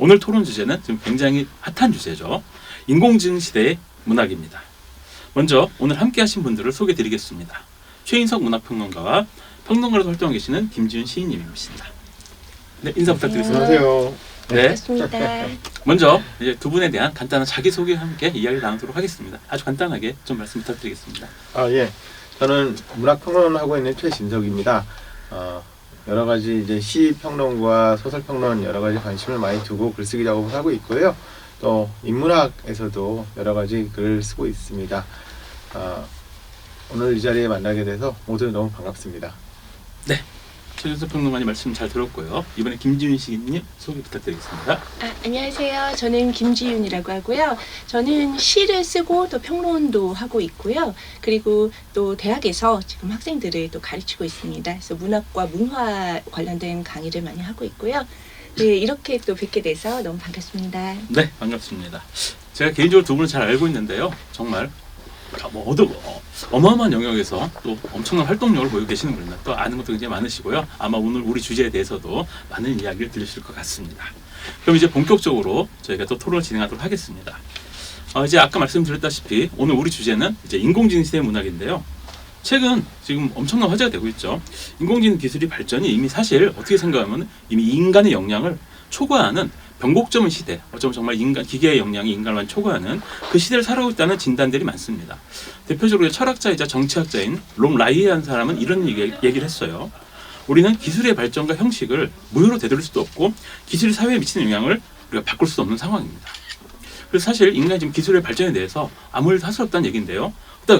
오늘 토론 주제는 지금 굉장히 핫한 주제죠. 인공지능 시대의 문학입니다. 먼저 오늘 함께 하신 분들을 소개해 드리겠습니다. 최인석 문학평론가와 평론가로 활동하고 계시는 김지윤 시인님이십니다. 네, 인사 부탁드리겠습니다. 안녕하세요. 네, 반갑습니다. 먼저 이제 두 분에 대한 간단한 자기소개와 함께 이야기를 나누도록 하겠습니다. 아주 간단하게 좀 말씀 부탁드리겠습니다. 아 예, 저는 문학 평론을 하고 있는 최진석입니다. 어, 여러 가지 이제 시 평론과 소설 평론 여러 가지 관심을 많이 두고 글쓰기 작업을 하고 있고요. 또 인문학에서도 여러 가지 글을 쓰고 있습니다. 어, 오늘 이 자리에 만나게 돼서 모두 너무 반갑습니다. 최준석 평론가님 말씀 잘 들었고요. 이번에 김지윤 시인님 소개 부탁드리겠습니다. 아, 안녕하세요. 저는 김지윤이라고 하고요. 저는 시를 쓰고 또 평론도 하고 있고요. 그리고 또 대학에서 지금 학생들을 또 가르치고 있습니다. 그래서 문학과 문화 관련된 강의를 많이 하고 있고요. 네, 이렇게 또 뵙게 돼서 너무 반갑습니다. 네, 반갑습니다. 제가 개인적으로 두 분을 잘 알고 있는데요. 정말 아, 뭐 어드, 어, 어마어마한 영역에서 또 엄청난 활동력을 보이고 계시는 분입니다. 또 아는 것도 굉장히 많으시고요. 아마 오늘 우리 주제에 대해서도 많은 이야기를 들으실 것 같습니다. 그럼 이제 본격적으로 저희가 또 토론을 진행하도록 하겠습니다. 어, 이제 아까 말씀드렸다시피 오늘 우리 주제는 이제 인공지능 시대 문학인데요. 최근 지금 엄청난 화제가 되고 있죠. 인공지능 기술이 발전이 이미 사실 어떻게 생각하면 이미 인간의 역량을 초과하는 변곡점의 시대, 어쩌면 정말 인간 기계의 역량이 많이 초과하는 그 시대를 살아가고 있다는 진단들이 많습니다. 대표적으로 철학자이자 정치학자인 롬 라이한 사람은 이런 얘기, 얘기를 했어요. 우리는 기술의 발전과 형식을 무효로 되돌릴 수도 없고 기술이 사회에 미치는 영향을 우리가 바꿀 수도 없는 상황입니다. 그래서 사실 인간이 지금 기술의 발전에 대해서 아무 일도 할 수 없다는 얘기인데요.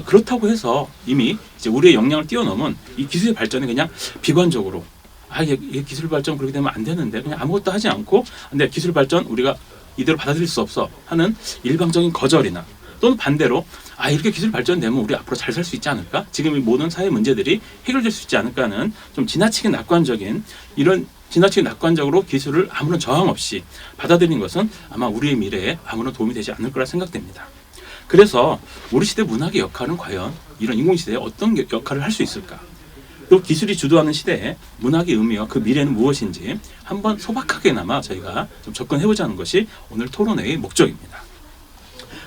그렇다고 해서 이미 이제 우리의 역량을 뛰어넘은 이 기술의 발전에 그냥 비관적으로 아 이게, 이게 기술 발전 그렇게 되면 안 되는데 그냥 아무것도 하지 않고 근데 기술 발전 우리가 이대로 받아들일 수 없어 하는 일방적인 거절이나 또는 반대로 아 이렇게 기술 발전되면 우리 앞으로 잘 살 수 있지 않을까 지금 이 모든 사회 문제들이 해결될 수 있지 않을까 하는 좀 지나치게 낙관적인 이런 지나치게 낙관적으로 기술을 아무런 저항 없이 받아들이는 것은 아마 우리의 미래에 아무런 도움이 되지 않을 거라 생각됩니다. 그래서 우리 시대 문학의 역할은 과연 이런 인공시대에 어떤 겨- 역할을 할 수 있을까? 또 기술이 주도하는 시대에 문학의 의미와 그 미래는 무엇인지 한번 소박하게나마 저희가 좀 접근해보자는 것이 오늘 토론회의 목적입니다.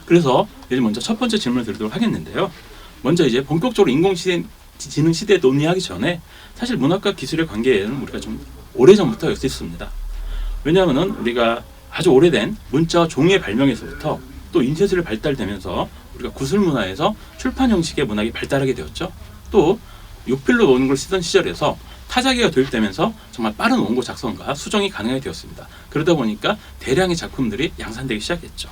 그래서 이제 먼저 첫 번째 질문을 드리도록 하겠는데요. 먼저 이제 본격적으로 인공지능 지능 시대에 논의하기 전에 사실 문학과 기술의 관계에는 우리가 좀 오래전부터 있었습니다. 왜냐하면은 우리가 아주 오래된 문자와 종이의 발명에서부터 또 인쇄술이 발달되면서 우리가 구술 문화에서 출판 형식의 문학이 발달하게 되었죠. 또 육필로 노는 걸 쓰던 시절에서 타자기가 도입되면서 정말 빠른 원고 작성과 수정이 가능하게 되었습니다. 그러다 보니까 대량의 작품들이 양산되기 시작했죠.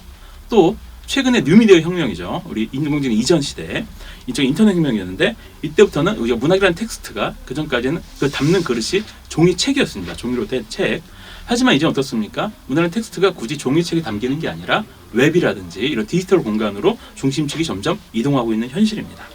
또 최근에 뉴미디어 혁명이죠. 우리 인공지능 이전 시대 이쪽 인터넷 혁명이었는데 이때부터는 우리가 문학이라는 텍스트가 그 전까지는 그 담는 그릇이 종이 책이었습니다. 종이로 된 책. 하지만 이제 어떻습니까? 문학이라는 텍스트가 굳이 종이책에 담기는 게 아니라 웹이라든지 이런 디지털 공간으로 중심축이 점점 이동하고 있는 현실입니다.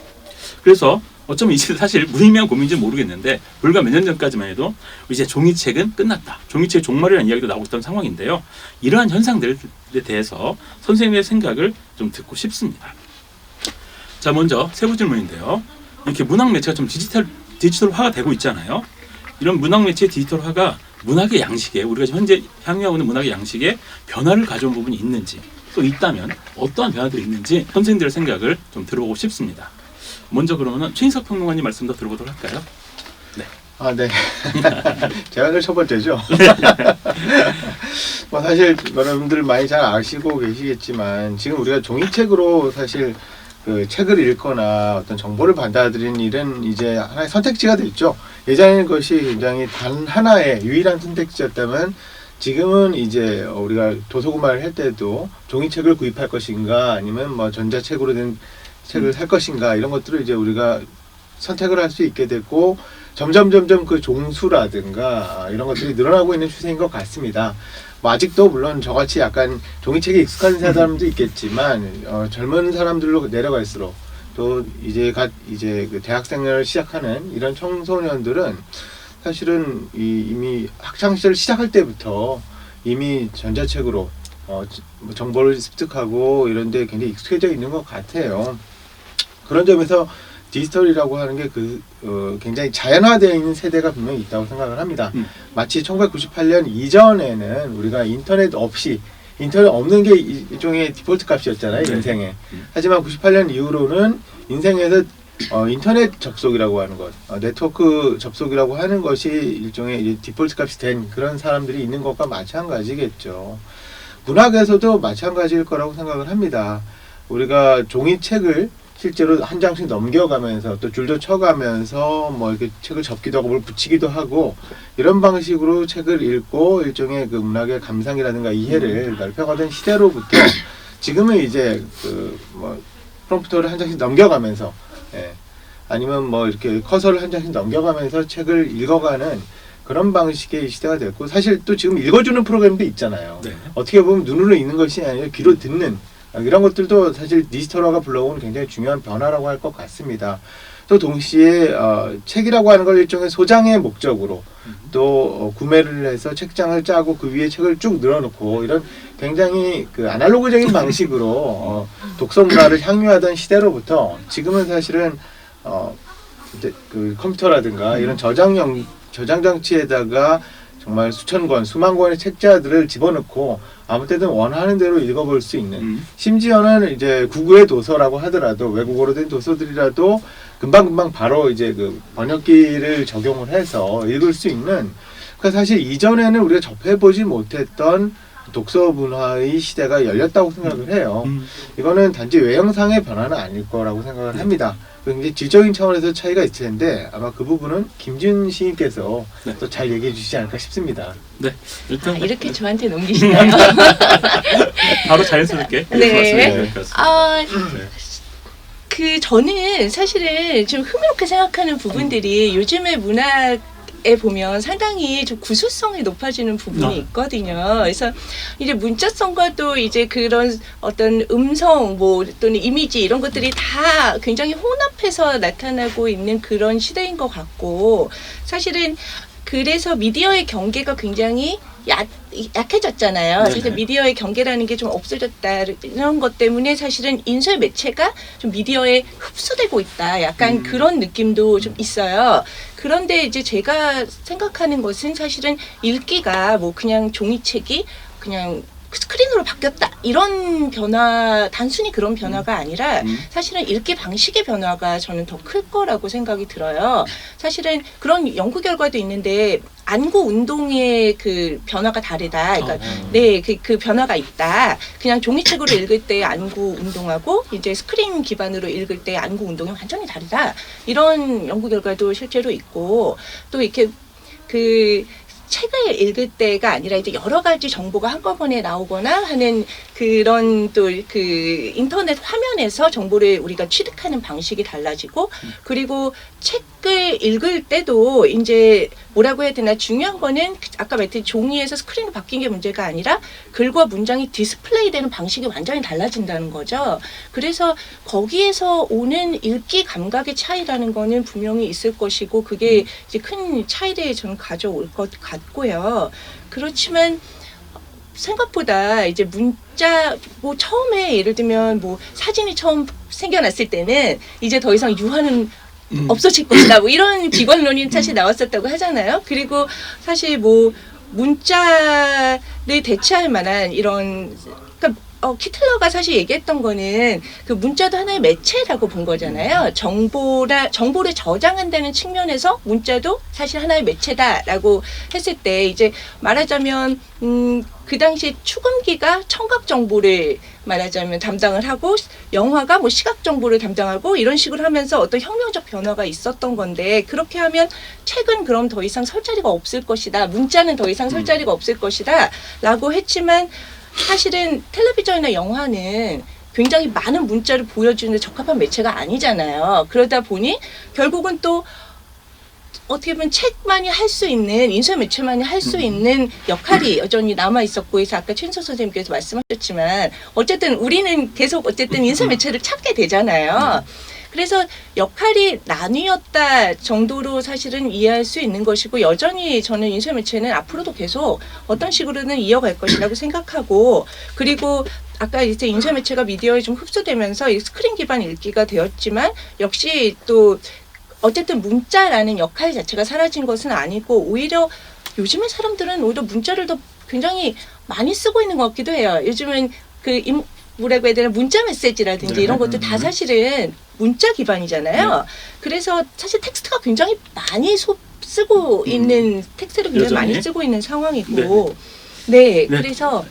그래서 어쩌면 이제 사실 무의미한 고민인지 모르겠는데 불과 몇 년 전까지만 해도 이제 종이책은 끝났다. 종이책 종말이라는 이야기도 나오고 있던 상황인데요. 이러한 현상들에 대해서 선생님의 생각을 좀 듣고 싶습니다. 자, 먼저 세부 질문인데요. 이렇게 문학 매체가 좀 디지털 디지털화가 되고 있잖아요. 이런 문학 매체의 디지털화가 문학의 양식에 우리가 현재 향유하고 있는 문학의 양식에 변화를 가져온 부분이 있는지 또 있다면 어떠한 변화들이 있는지 선생님들의 생각을 좀 들어보고 싶습니다. 먼저 그러면은 최인석 평론가님 말씀 더 들어보도록 할까요? 아, 네. 제가 늘첫 번째죠. 뭐 사실 여러분들 많이 잘 아시고 계시겠지만 지금 우리가 종이책으로 사실 그 책을 읽거나 어떤 정보를 받아들이는 일은 이제 하나의 선택지가 됐죠. 예전에는 그것이 굉장히 단 하나의 유일한 선택지였다면 지금은 이제 우리가 도서구매를 할 때도 종이책을 구입할 것인가 아니면 뭐 전자책으로 된 책을 살 것인가 이런 것들을 이제 우리가 선택을 할 수 있게 됐고 점점 점점 그 종수라든가 이런 것들이 늘어나고 있는 추세인 것 같습니다. 뭐 아직도 물론 저같이 약간 종이책에 익숙한 사람도 있겠지만 어, 젊은 사람들로 내려갈수록 또 이제 갓 이제 그 대학생을 시작하는 이런 청소년들은 사실은 이, 이미 학창 시절 시작할 때부터 이미 전자책으로 어, 지- 뭐 정보를 습득하고 이런데 굉장히 익숙해져 있는 것 같아요. 그런 점에서 디지털이라고 하는 게그 어, 굉장히 자연화되어 있는 세대가 분명히 있다고 생각을 합니다. 음. 마치 1998년 이전에는 우리가 인터넷 없이 인터넷 없는 게 이- 일종의 디폴트 값이었잖아요 네. 인생에. 음. 하지만 98년 이후로는 인생에서 어, 인터넷 접속이라고 하는 것, 어, 네트워크 접속이라고 하는 것이 일종의 디폴트 값이 된 그런 사람들이 있는 것과 마찬가지겠죠. 문학에서도 마찬가지일 거라고 생각을 합니다. 우리가 종이책을 실제로 한 장씩 넘겨가면서 또 줄도 쳐가면서 뭐 이렇게 책을 접기도 하고 뭘 붙이기도 하고 이런 방식으로 책을 읽고 일종의 그 문학의 감상이라든가 이해를 넓혀가던 시대로부터 지금은 이제 그 뭐 프롬프터를 한 장씩 넘겨가면서 예. 아니면 뭐 이렇게 커서를 한 장씩 넘겨가면서 책을 읽어가는 그런 방식의 시대가 됐고 사실 또 지금 읽어주는 프로그램도 있잖아요. 네. 어떻게 보면 눈으로 읽는 것이 아니라 귀로 듣는 아, 이런 것들도 사실 디지털화가 불러온 굉장히 중요한 변화라고 할 것 같습니다. 또 동시에 어, 책이라고 하는 걸 일종의 소장의 목적으로 또 어, 구매를 해서 책장을 짜고 그 위에 책을 쭉 늘어놓고 이런 굉장히 그 아날로그적인 방식으로 어, 독서 문화를 향유하던 시대로부터 지금은 사실은 어, 그 컴퓨터라든가 이런 저장형 저장 장치에다가 정말 수천 권, 수만 권의 책자들을 집어넣고 아무 때든 원하는 대로 읽어볼 수 있는 음. 심지어는 이제 구구의 도서라고 하더라도 외국어로 된 도서들이라도 금방금방 바로 이제 그 번역기를 적용을 해서 읽을 수 있는 그러니까 사실 이전에는 우리가 접해보지 못했던 독서 문화의 시대가 열렸다고 생각을 해요. 음. 이거는 단지 외형상의 변화는 아닐 거라고 생각을 네. 합니다. 굉장히 질적인 차원에서 차이가 있을 텐데 아마 그 부분은 김준 시인께서 네. 또잘 얘기해 주시지 않을까 싶습니다. 네. 일단 아, 이렇게 저한테 넘기시나요? 바로 자연스럽게 네. 아, 네. 그 저는 사실은 좀 흥미롭게 생각하는 부분들이 요즘의 문학 에 보면 상당히 좀 구수성이 높아지는 부분이 아. 있거든요. 그래서 이제 문자성과 또 이제 그런 어떤 음성 뭐 또는 이미지 이런 것들이 다 굉장히 혼합해서 나타나고 있는 그런 시대인 것 같고 사실은 그래서 미디어의 경계가 굉장히 약, 약해졌잖아요. 그래서 미디어의 경계라는 게 좀 없어졌다 이런 것 때문에 사실은 인쇄 매체가 좀 미디어에 흡수되고 있다. 약간 음. 그런 느낌도 좀 있어요. 그런데 이제 제가 생각하는 것은 사실은 읽기가 뭐 그냥 종이책이 그냥 스크린으로 바뀌었다 이런 변화 단순히 그런 변화가 아니라 음. 사실은 읽기 방식의 변화가 저는 더 클 거라고 생각이 들어요. 사실은 그런 연구 결과도 있는데 안구 운동의 그 변화가 다르다. 그러니까 어. 네, 그, 그 변화가 있다. 그냥 종이책으로 읽을 때 안구 운동하고 이제 스크린 기반으로 읽을 때 안구 운동이 완전히 다르다. 이런 연구 결과도 실제로 있고 또 이렇게 그 책을 읽을 때가 아니라 이제 여러 가지 정보가 한꺼번에 나오거나 하는 그런 또 그 인터넷 화면에서 정보를 우리가 취득하는 방식이 달라지고 그리고 책 을 읽을 때도 이제 뭐라고 해야 되나 중요한 거는 아까 말했듯이 종이에서 스크린으로 바뀐 게 문제가 아니라 글과 문장이 디스플레이 되는 방식이 완전히 달라진다는 거죠. 그래서 거기에서 오는 읽기 감각의 차이라는 거는 분명히 있을 것이고 그게 이제 큰 차이를 저는 가져올 것 같고요. 그렇지만 생각보다 이제 문자 뭐 처음에 예를 들면 뭐 사진이 처음 생겨났을 때는 이제 더 이상 유화는 음. 없어질 것이다. 뭐 이런 비관론이 사실 나왔었다고 하잖아요. 그리고 사실 뭐 문자를 대체할 만한 이런 그러니까 어, 키틀러가 사실 얘기했던 거는 그 문자도 하나의 매체라고 본 거잖아요. 정보라 정보를 저장한다는 측면에서 문자도 사실 하나의 매체다라고 했을 때 이제 말하자면 음, 그 당시 추금기가 청각 정보를 말하자면 담당을 하고 영화가 뭐 시각 정보를 담당하고 이런 식으로 하면서 어떤 혁명적 변화가 있었던 건데 그렇게 하면 책은 그럼 더 이상 설 자리가 없을 것이다. 문자는 더 이상 설 음. 자리가 없을 것이다라고 했지만 사실은 텔레비전이나 영화는 굉장히 많은 문자를 보여주는 적합한 매체가 아니잖아요. 그러다 보니 결국은 또 어떻게 보면 책만이 할 수 있는 인쇄 매체만이 할수 음. 있는 역할이 여전히 남아 있었고 해서 아까 최인서 선생님께서 말씀하셨지만 어쨌든 우리는 계속 어쨌든 인쇄 매체를 찾게 되잖아요. 그래서 역할이 나뉘었다 정도로 사실은 이해할 수 있는 것이고 여전히 저는 인쇄매체는 앞으로도 계속 어떤 식으로는 이어갈 것이라고 생각하고 그리고 아까 이제 인쇄 매체가 미디어에 좀 흡수되면서 이 스크린 기반 읽기가 되었지만 역시 또 어쨌든 문자라는 역할 자체가 사라진 것은 아니고 오히려 요즘의 사람들은 오히려 문자를 더 굉장히 많이 쓰고 있는 것 같기도 해요. 요즘은 그 임, 뭐라고 해야 되나 문자 메시지라든지 네. 이런 것도 다 음. 사실은 문자 기반이잖아요. 그래서 사실 텍스트가 굉장히 많이 소, 쓰고 음. 있는 텍스트를 굉장히 여전히. 많이 쓰고 있는 상황이고 네, 네. 그래서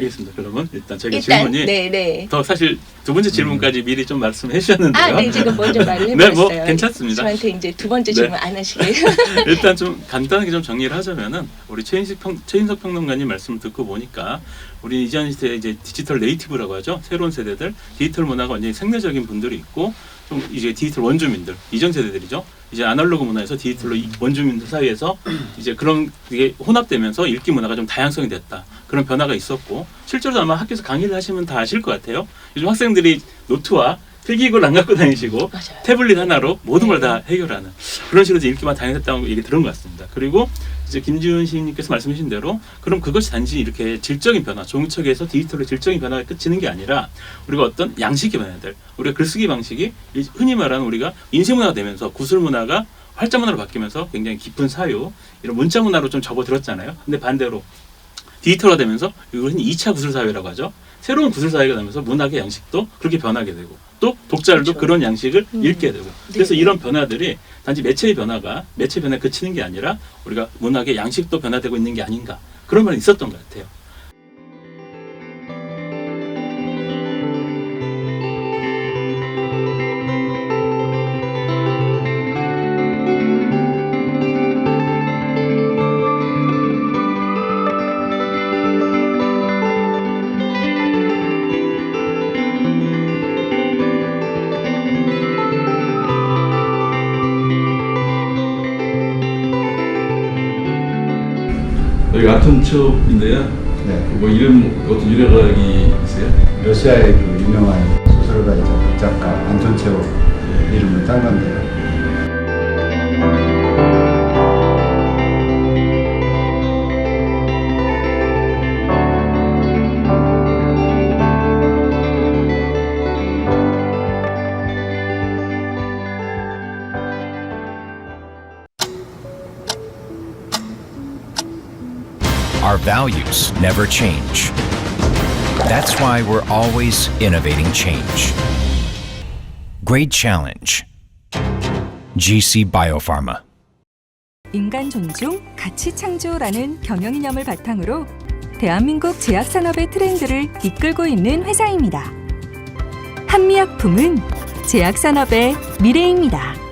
알겠습니다. 그러면 일단 일단 질문이 네, 네. 더 사실 두 번째 질문까지 미리 좀 말씀해 주셨는데요. 아, 네, 지금 먼저 말을 네, 해봤어요. 뭐 괜찮습니다. 저한테 이제 두 번째 네. 질문 안 하시게. 일단 좀 간단하게 좀 정리를 하자면은 우리 최인식 평, 최인석 평론가님 말씀을 듣고 보니까 우리 이전 시대 이제 디지털 네이티브라고 하죠. 새로운 세대들 디지털 문화가 완전히 생내적인 분들이 있고 좀 이제 디지털 원주민들 이전 세대들이죠. 이제 아날로그 문화에서 디지털로 이 원주민들 사이에서 이제 그런 게 혼합되면서 읽기 문화가 좀 다양성이 됐다. 그런 변화가 있었고 실제로 아마 학교에서 강의를 하시면 다 아실 것 같아요. 요즘 학생들이 노트와 필기구를 안 갖고 다니시고 맞아요. 태블릿 하나로 모든 걸 네. 다 해결하는 그런 식으로 이제 인기만 다양했다고 얘기 들은 것 같습니다. 그리고 이제 김지훈 시인님께서 말씀하신 대로 그럼 그것이 단지 이렇게 질적인 변화, 종이책에서 디지털로 질적인 변화가 끝이는 게 아니라 우리가 어떤 양식의 변화들, 우리가 글쓰기 방식이 이- 흔히 말하는 우리가 인쇄 문화가 되면서 구술 문화가 활자 문화로 바뀌면서 굉장히 깊은 사유, 이런 문자 문화로 좀 접어들었잖아요. 근데 반대로 디지털화 되면서 이걸 흔히 2차 구술 사회라고 하죠. 새로운 구술 사회가 되면서 문학의 양식도 그렇게 변하게 되고 또 독자들도 그렇죠. 그런 양식을 음. 읽게 되고 그래서 네. 이런 변화들이 단지 매체의 변화가 매체 변화에 그치는 게 아니라 우리가 문학의 양식도 변화되고 있는 게 아닌가 그런 말이 있었던 것 같아요. 여기 아톤첩인데요. 네. 뭐 이름 어떤 유래가이 있어요? 러시아의 그 유명한 values never change. That's why we're always innovating change. Great challenge. GC Biopharma. 인간 존중, 가치 창조라는 경영 이념을 바탕으로 대한민국 제약 산업의 트렌드를 이끌고 있는 회사입니다. 한미약품은 제약 산업의 미래입니다.